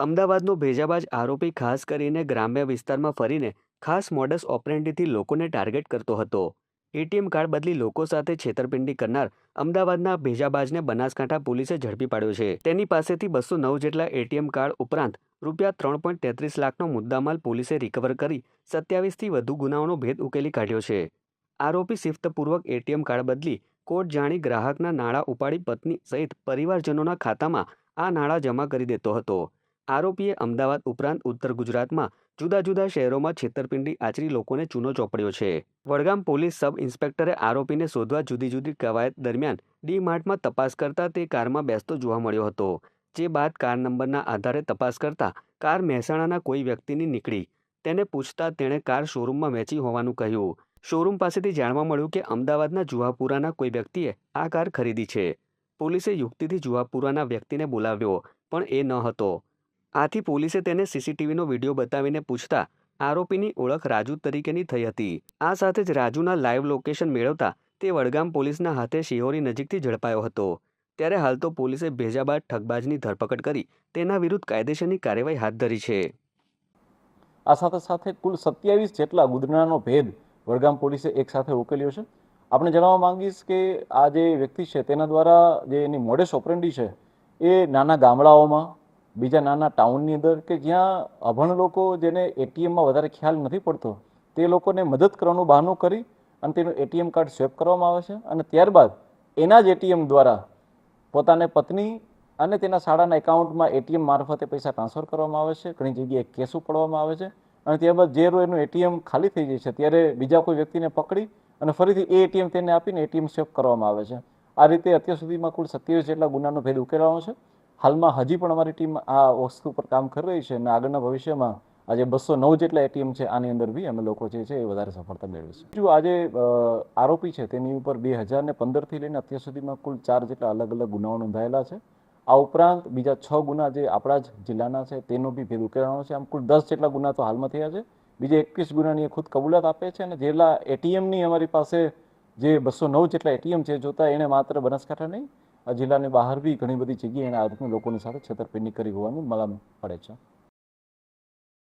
અમદાવાદનો ભેજાબાજ આરોપી ખાસ કરીને ગ્રામ્ય વિસ્તારમાં ફરીને ખાસ મોડસ ઓપરેન્ડીથી લોકોને ટાર્ગેટ કરતો હતો. એટીએમ કાર્ડ બદલી લોકો સાથે છેતરપિંડી કરનાર અમદાવાદના ભેજાબાજને બનાસકાંઠા પોલીસે ઝડપી પાડ્યો છે. તેની પાસેથી બસો નવ જેટલા એટીએમ કાર્ડ ઉપરાંત રૂપિયા ત્રણ પોઈન્ટ તેત્રીસ લાખનો મુદ્દામાલ પોલીસે રિકવર કરી સત્યાવીસથી વધુ ગુનાઓનો ભેદ ઉકેલી કાઢ્યો છે. આરોપી શિફ્તપૂર્વક એટીએમ કાર્ડ બદલી કોર્ટ જાણી ગ્રાહકના નાણાં ઉપાડી પત્ની સહિત પરિવારજનોના ખાતામાં આ નાણાં જમા કરી દેતો હતો. આરોપીએ અમદાવાદ ઉપરાંત ઉત્તર ગુજરાતમાં જુદા જુદા શહેરોમાં છેતરપિંડી આચરી લોકોને ચૂનો ચોપડ્યો છે. વડગામ પોલીસ સબ ઇન્સ્પેક્ટરે આરોપીને શોધવા જુદી જુદી કવાયત દરમિયાન ડી માર્ટમાં તપાસ કરતા તે કારમાં બેસતો જોવા મળ્યો હતો. જે બાદ કાર નંબરના આધારે તપાસ કરતા કાર મહેસાણાના કોઈ વ્યક્તિની નીકળી. તેને પૂછતા તેણે કાર શોરૂમમાં વેચી હોવાનું કહ્યું. શોરૂમ પાસેથી જાણવા મળ્યું કે અમદાવાદના જુહાપુરાના કોઈ વ્યક્તિએ આ કાર ખરીદી છે. પોલીસે યુક્તિથી જુહાપુરાના વ્યક્તિને બોલાવ્યો, પણ એ ન હતો. આથી પોલીસે તેને સીસીટીવીનો વીડિયો બતાવીને પૂછતા, આરોપીની ઓળખ રાજુ તરીકેની થઈ હતી. આ સાથે જ રાજુના લાઈવ લોકેશન મેળવતા, તે વડગામ પોલીસના હાથે શિહોરી નજીકથી ઝડપાયો હતો. ત્યારે હાલ તો પોલીસે ભેજાબાદ ઠગબાજની ધરપકડ કરી, તેના વિરુદ્ધ કાયદેસરની કાર્યવાહી હાથ ધરી છે. આ સાથે સાથે કુલ સત્યાવીસ જેટલા ગુદનાનો ભેદ વડગામ પોલીસે એક સાથે ઉકેલ્યો છે. આપણે જણાવવા માંગીશ કે આ જે વ્યક્તિ છે, તેના દ્વારા જે એની મોડેસ ઓપરેન્ડી છે, એ નાના ગામડાઓમાં બીજા નાના ટાઉનની અંદર કે જ્યાં અભણ લોકો જેને એટીએમમાં વધારે ખ્યાલ નથી પડતો, તે લોકોને મદદ કરવાનું બહાનું કરી અને તેનું એટીએમ કાર્ડ સ્વેપ કરવામાં આવે છે અને ત્યારબાદ એના જ એટીએમ દ્વારા પોતાને પત્ની અને તેના શાળાના એકાઉન્ટમાં એટીએમ મારફતે પૈસા ટ્રાન્સફર કરવામાં આવે છે, ઘણી જગ્યાએ કેસ ઉપાડવામાં આવે છે અને ત્યારબાદ જે એનું એટીએમ ખાલી થઈ જાય છે, ત્યારે બીજા કોઈ વ્યક્તિને પકડી અને ફરીથી એ એટીએમ તેને આપીને એટીએમ સ્વેપ કરવામાં આવે છે. આ રીતે અત્યાર સુધીમાં કુલ સત્યાવીસ જેટલા ગુનાનો ભેદ ઉકેલાવાનો છે. હાલમાં હજી પણ અમારી ટીમ આ વસ્તુ પર કામ કરી રહી છે અને આગળના ભવિષ્યમાં આજે બસો નવ જેટલા એટીએમ છે આની અંદર બી અમે લોકો જે છે એ વધારે સફળતા મેળવીશું. જો આજે આરોપી છે તેની ઉપર બે હજાર ને પંદરથી લઈને અત્યાર સુધીમાં કુલ ચાર જેટલા અલગ અલગ ગુનાઓ નોંધાયેલા છે. આ ઉપરાંત બીજા છ ગુના જે આપણા જ જિલ્લાના છે તેનો બી ભેદ ઉકેલવાનો છે. આમ કુલ દસ જેટલા ગુના તો હાલમાં થયા છે. બીજા એકવીસ ગુનાની એ ખુદ કબૂલાત આપે છે અને જેટલા એટીએમની અમારી પાસે જે બસો નવ જેટલા એટીએમ છે જોતા એણે માત્ર બનાસકાંઠા નહીં જિલ્લાની બહાર બી ઘણી બધી જગ્યાએ એના આ રીતના લોકોની સાથે છેતરપિંડી કરી હોવાનું મળવા પડે છે.